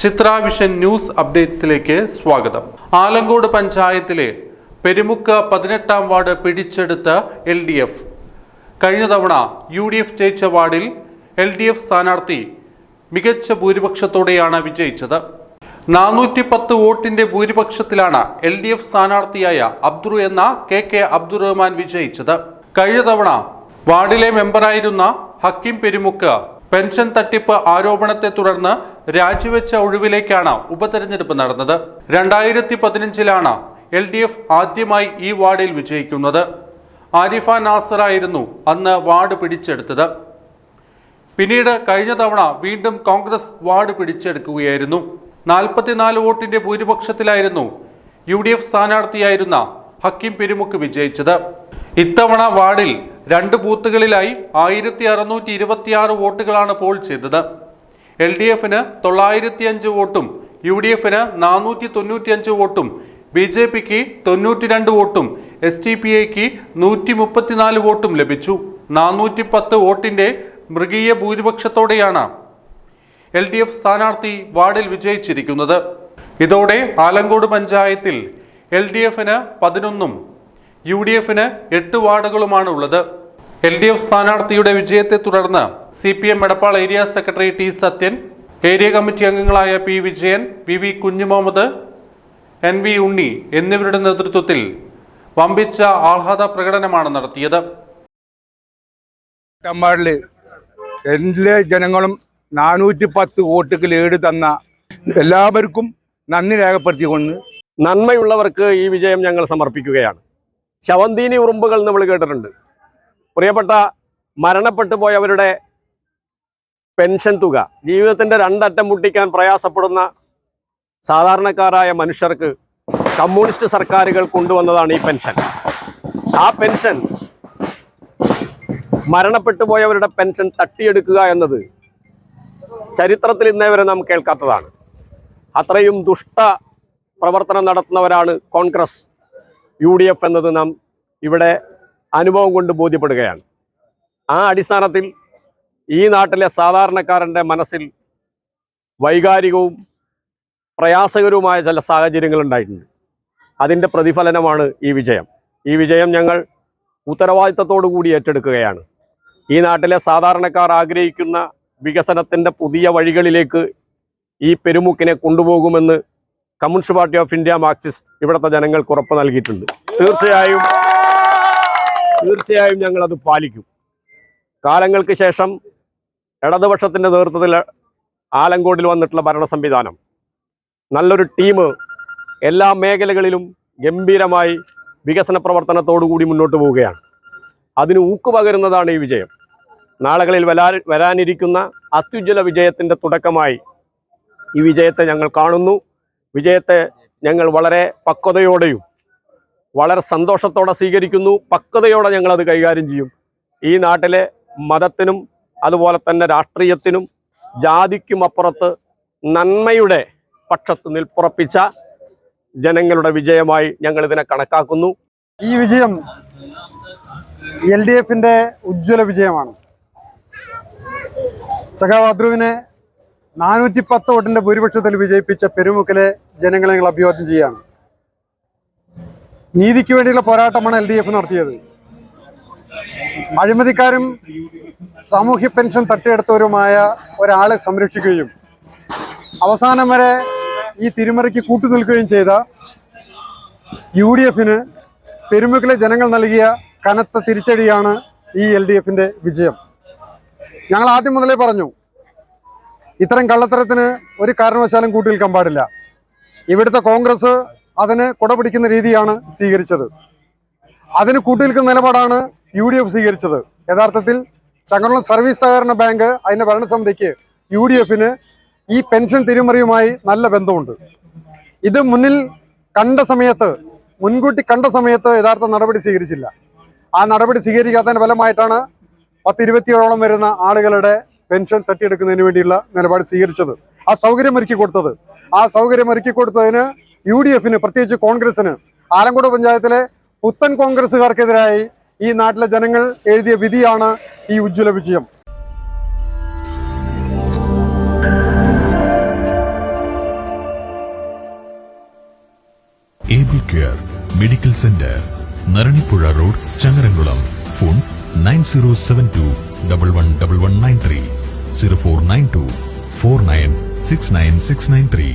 ചിത്രാവിഷൻ news അപ്ഡേറ്റ്സിലേക്ക് സ്വാഗതം. ആലങ്കോട് പഞ്ചായത്തിലെ പെരുമുക്ക പതിനെട്ടാം വാർഡ് പിടിച്ചെടുത്ത എൽ ഡി എഫ് കഴിഞ്ഞ തവണ യു ഡി എഫ് ജയിച്ച വാർഡിൽ എൽ ഡി എഫ് സ്ഥാനാർത്ഥി മികച്ച ഭൂരിപക്ഷത്തോടെയാണ് വിജയിച്ചത്. നാനൂറ്റി പത്ത് വോട്ടിന്റെ ഭൂരിപക്ഷത്തിലാണ് എൽ ഡി എഫ് സ്ഥാനാർത്ഥിയായ അബ്ദുർ എന്ന കെ കെ അബ്ദുറഹ്മാൻ വിജയിച്ചത്. കഴിഞ്ഞ തവണ വാർഡിലെ മെമ്പറായിരുന്ന ഹക്കിം പെരുമുക്ക് പെൻഷൻ തട്ടിപ്പ് ആരോപണത്തെ തുടർന്ന് രാജിവെച്ച ഒഴിവിലേക്കാണ് ഉപതെരഞ്ഞെടുപ്പ് നടന്നത്. രണ്ടായിരത്തി പതിനഞ്ചിലാണ് എൽ ഡി എഫ് ആദ്യമായി ഈ വാർഡിൽ വിജയിക്കുന്നത്. ആരിഫ നാസറായിരുന്നു അന്ന് വാർഡ് പിടിച്ചെടുത്തത്. പിന്നീട് കഴിഞ്ഞ തവണ വീണ്ടും കോൺഗ്രസ് വാർഡ് പിടിച്ചെടുക്കുകയായിരുന്നു. നാൽപ്പത്തിനാല് വോട്ടിന്റെ ഭൂരിപക്ഷത്തിലായിരുന്നു യു ഡി എഫ് സ്ഥാനാർത്ഥിയായിരുന്ന ഹക്കിം പെരുമുക്ക് വിജയിച്ചത്. ഇത്തവണ വാർഡിൽ രണ്ട് ബൂത്തുകളിലായി ആയിരത്തി അറുന്നൂറ്റി ഇരുപത്തിയാറ് വോട്ടുകളാണ് പോൾ ചെയ്തത്. എൽ ഡി എഫിന് തൊള്ളായിരത്തി അഞ്ച് വോട്ടും യു ഡി എഫിന് നാനൂറ്റി തൊണ്ണൂറ്റി അഞ്ച് വോട്ടും ബി ജെ പിക്ക് തൊണ്ണൂറ്റി രണ്ട് വോട്ടും എസ് ടി പി ഐക്ക് നൂറ്റി മുപ്പത്തിനാല് വോട്ടും ലഭിച്ചു. നാനൂറ്റി പത്ത് വോട്ടിന്റെ മൃഗീയ ഭൂരിപക്ഷത്തോടെയാണ് എൽ ഡി എഫ് സ്ഥാനാർത്ഥി വാർഡിൽ വിജയിച്ചിരിക്കുന്നത്. ഇതോടെ ആലങ്കോട് പഞ്ചായത്തിൽ എൽ ഡി എഫിന് പതിനൊന്നും യു ഡി എഫിന് എട്ട് വാർഡുകളുമാണ് ഉള്ളത്. എൽ ഡി എഫ് സ്ഥാനാർത്ഥിയുടെ വിജയത്തെ തുടർന്ന് C P M Edappal area secretary T Sathyan area committee അംഗങ്ങളായ P Vijayan V V Kunjumuhammad N V Unni എന്നിവരുടെ നേതൃത്വത്തിൽ വമ്പിച്ച ആഹ്ലാദ പ്രകടനമാണ് നടത്തിയത്. എല്ലാ ജനങ്ങളും നാനൂറ്റി പത്ത് വോട്ടുകൾ ഏട് തന്ന എല്ലാവർക്കും നന്ദി രേഖപ്പെടുത്തിക്കൊണ്ട് നന്മയുള്ളവർക്ക് ഈ വിജയം ഞങ്ങൾ സമർപ്പിക്കുകയാണ്. ശവന്തീനി ഉറുമ്പുകൾ നമ്മൾ കേട്ടിട്ടുണ്ട്. പ്രിയപ്പെട്ട മരണപ്പെട്ടു പോയവരുടെ പെൻഷൻ തുക. ജീവിതത്തിന്റെ രണ്ടറ്റം മുട്ടിക്കാൻ പ്രയാസപ്പെടുന്ന സാധാരണക്കാരായ മനുഷ്യർക്ക് കമ്മ്യൂണിസ്റ്റ് സർക്കാരുകൾ കൊണ്ടുവന്നതാണ് ഈ പെൻഷൻ. ആ പെൻഷൻ മരണപ്പെട്ടു പോയവരുടെ പെൻഷൻ തട്ടിയെടുക്കുക എന്നത് ചരിത്രത്തിൽ ഇന്നേ വരെ നാം കേൾക്കാത്തതാണ്. അത്രയും ദുഷ്ട പ്രവർത്തനം നടത്തുന്നവരാണ് കോൺഗ്രസ് യു എന്നത് നാം ഇവിടെ അനുഭവം കൊണ്ട് ബോധ്യപ്പെടുകയാണ്. ആ അടിസ്ഥാനത്തിൽ ഈ നാട്ടിലെ സാധാരണക്കാരന്റെ മനസ്സിൽ വൈകാരികവും പ്രയാസകരവുമായ ചില സാഹചര്യങ്ങൾ ഉണ്ടായിട്ടുണ്ട്. അതിന്റെ പ്രതിഫലനമാണ് ഈ വിജയം. ഈ വിജയം ഞങ്ങൾ ഉത്തരവാദിത്തത്തോടു കൂടി ഏറ്റെടുക്കുകയാണ്. ഈ നാട്ടിലെ സാധാരണക്കാർ ആഗ്രഹിക്കുന്ന വികസനത്തിന്റെ പുതിയ വഴികളിലേക്ക് ഈ പെരുമുക്കിനെ കൊണ്ടുപോകുമെന്ന് communist party of India marxist ഇവിടുത്തെ ജനങ്ങൾക്ക് ഉറപ്പ് നൽകിയിട്ടുണ്ട്. തീർച്ചയായും തീർച്ചയായും ഞങ്ങൾ അത് പാലിക്കും. കാലങ്ങൾക്ക് ശേഷം ഇടതുപക്ഷത്തിന്റെ നേതൃത്വത്തിൽ ആലങ്കോടിൽ വന്നിട്ടുള്ള ഭരണ സംവിധാനം. നല്ലൊരു ടീം എല്ലാ മേഖലകളിലും ഗംഭീരമായി വികസന പ്രവർത്തനത്തോടുകൂടി മുന്നോട്ട് പോവുകയാണ്. അതിന് ഊക്ക് പകരുന്നതാണ് ഈ വിജയം. നാളുകളിൽ വരാ വരാനിരിക്കുന്ന അത്യുജ്വല വിജയത്തിന്റെ തുടക്കമായി ഈ വിജയത്തെ ഞങ്ങൾ കാണുന്നു. വിജയത്തെ ഞങ്ങൾ വളരെ പക്വതയോടെയും വളരെ സന്തോഷത്തോടെ സ്വീകരിക്കുന്നു. പക്വതയോടെ ഞങ്ങളത് കൈകാര്യം ചെയ്യും. ഈ നാട്ടിലെ മതത്തിനും അതുപോലെ തന്നെ രാഷ്ട്രീയത്തിനും ജാതിക്കും അപ്പുറത്ത് നന്മയുടെ പക്ഷത്ത് നിൽപ്പുറപ്പിച്ച ജനങ്ങളുടെ വിജയമായി ഞങ്ങൾ ഇതിനെ കണക്കാക്കുന്നു. ഈ വിജയം എൽ ഡി എഫിന്റെ ഉജ്ജ്വല വിജയമാണ്. സഖാവ് നാനൂറ്റി പത്ത് വോട്ടിന്റെ ഭൂരിപക്ഷത്തിൽ വിജയിപ്പിച്ച പെരുമുക്കിലെ ജനങ്ങളെ ഞങ്ങൾ അഭിവാദ്യം ചെയ്യാണ് നീതിക്ക് വേണ്ടിയുള്ള പോരാട്ടമാണ് എൽ ഡി എഫ് നടത്തിയത്. അഴിമതിക്കാരും സാമൂഹ്യ പെൻഷൻ തട്ടിയെടുത്തവരുമായ ഒരാളെ സംരക്ഷിക്കുകയും അവസാനം വരെ ഈ തിരുമറിക്ക് കൂട്ടുനിൽക്കുകയും ചെയ്ത യു ഡി എഫിന് പെരുമുക്കിലെ ജനങ്ങൾ നൽകിയ കനത്ത തിരിച്ചടിയാണ് ഈ എൽ ഡി എഫിന്റെ വിജയം. ഞങ്ങൾ ആദ്യം മുതലേ പറഞ്ഞു ഇത്തരം കള്ളത്തരത്തിന് ഒരു കാരണവശാലും കൂട്ടി നിൽക്കാൻ പാടില്ല. ഇവിടുത്തെ കോൺഗ്രസ് അതിന് കുടപിടിക്കുന്ന രീതിയാണ് സ്വീകരിച്ചത്. അതിന് കൂട്ടി നിൽക്കുന്ന നിലപാടാണ് യു ഡി എഫ് സ്വീകരിച്ചത്. യഥാർത്ഥത്തിൽ ചങ്ങളം സർവീസ് സഹകരണ ബാങ്ക് അതിന്റെ ഭരണസമിതിക്ക് യു ഡി എഫിന് ഈ പെൻഷൻ തിരിമറിയുമായി നല്ല ബന്ധമുണ്ട്. ഇത് മുന്നിൽ കണ്ട സമയത്ത് മുൻകൂട്ടി കണ്ട സമയത്ത് യഥാർത്ഥ നടപടി സ്വീകരിച്ചില്ല. ആ നടപടി സ്വീകരിക്കാത്തതിന്റെ ഫലമായിട്ടാണ് പത്ത് ഇരുപത്തിയേഴോളം വരുന്ന ആളുകളുടെ പെൻഷൻ തട്ടിയെടുക്കുന്നതിന് വേണ്ടിയുള്ള നിലപാട് സ്വീകരിച്ചത്. ആ സൗകര്യം ഒരുക്കി കൊടുത്തത്. ആ സൗകര്യം ഒരുക്കി കൊടുത്തതിന് യു ഡി എഫിന് പ്രത്യേകിച്ച് കോൺഗ്രസിന് ആലങ്കോട് പഞ്ചായത്തിലെ പുത്തൻ കോൺഗ്രസുകാർക്കെതിരായി ഈ നാട്ടിലെ ജനങ്ങൾ എഴുതിയ വിധിയാണ് ഈ ഉജ്ജ്വല വിജയം. Able care medical centre Naranipuzha road Changaramkulam phone nine zero seven two double one double one nine three zero four nine two four nine six nine six nine three